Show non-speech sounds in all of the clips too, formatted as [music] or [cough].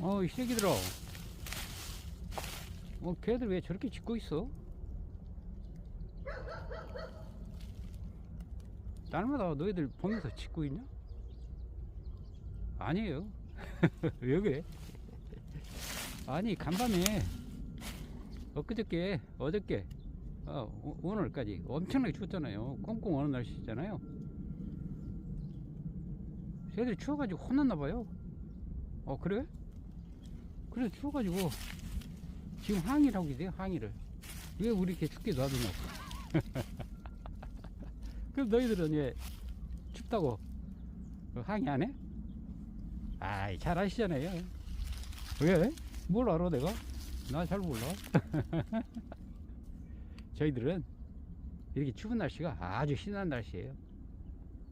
어, 이 새끼들아. 어, 걔들 왜 저렇게 짖고 있어? 날마다 너희들 보면서 짖고 있냐? 아니에요. [laughs] 왜 그래? 아니, 간밤에, 엊그저께, 어저께, 어, 오- 오늘까지 엄청나게 추웠잖아요. 꽁꽁 어는 날씨잖아요. 쟤들이 추워가지고 혼났나봐요. 어, 그래? 그래, 추워가지고, 지금 항의를 하고 있어요, 항의를. 왜 우리 이렇게 춥게 놔두냐고. [laughs] 그럼 너희들은 왜 춥다고 항의 안 해? 아이, 잘 아시잖아요. 왜? 뭘 알아, 내가? 나 잘 몰라. [laughs] 저희들은 이렇게 추운 날씨가 아주 신난 날씨예요.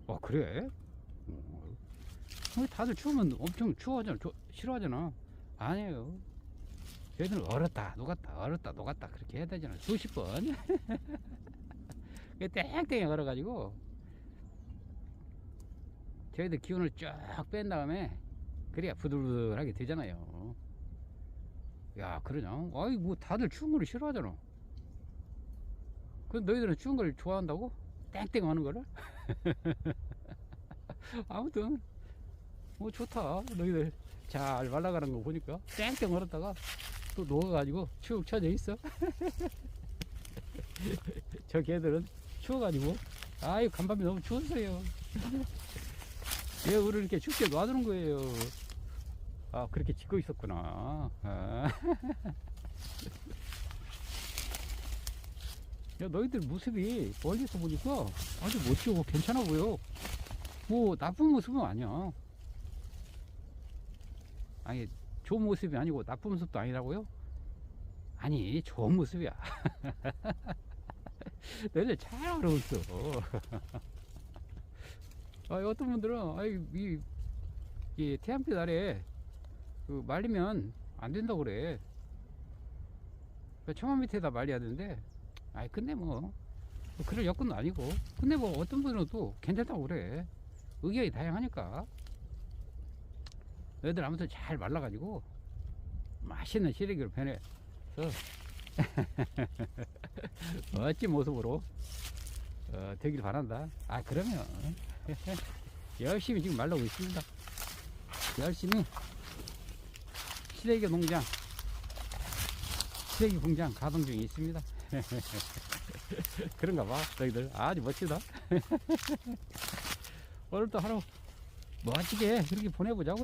어, 그래? 다들 추우면 엄청 추워하잖아. 조- 싫어하잖아. 아니에요. 저희들은 얼었다, 녹았다, 얼었다, 녹았다. 그렇게 해야 되잖아. 수십 번. [laughs] 그게 땡땡이 걸어가지고, 저희들 기운을 쫙 뺀 다음에, 그래야 부들부들하게 되잖아요. 야, 그러냐? 아이, 뭐 다들 추운 걸 싫어하잖아. 그럼 너희들은 추운 걸 좋아한다고? 땡땡 하는 거를? [laughs] 아무튼, 뭐 좋다. 너희들 잘 말라가는 거 보니까 땡땡 얼었다가 또 녹아가지고 축 처져 있어. [laughs] 저 개들은 추워가지고, 아유, 간밤에 너무 추웠어요. [laughs] 왜 우리를 이렇게 춥게 놔두는 거예요? 아, 그렇게 짓고 있었구나. 아. [laughs] 야, 너희들 모습이 멀리서 보니까 아주 멋지고 괜찮아 보여. 뭐, 나쁜 모습은 아니야. 아니, 좋은 모습이 아니고 나쁜 모습도 아니라고요? 아니, 좋은 모습이야. [laughs] 너희들 잘 알고 있어. [laughs] 아, 어떤 분들은, 아이, 이, 이 태양빛 아래 그 말리면 안 된다고 그래. 그 청원 밑에다 말려야 되는데, 아이, 근데 뭐, 뭐 그럴 여건도 아니고, 근데 뭐 어떤 분은 또 괜찮다고 그래. 의견이 다양하니까. 너희들 아무튼 잘 말라가지고, 맛있는 시래기로 변해서, [laughs] 멋진 모습으로, 어, 되길 바란다. 아, 그러면, [laughs] 열심히 지금 말라고 있습니다. 열심히, 시래기 농장, 시래기 공장 가동 중에 있습니다. [laughs] 그런가 봐, 너희들. 아주 멋지다. 오늘도 하루 멋지게 그렇게 보내보자고.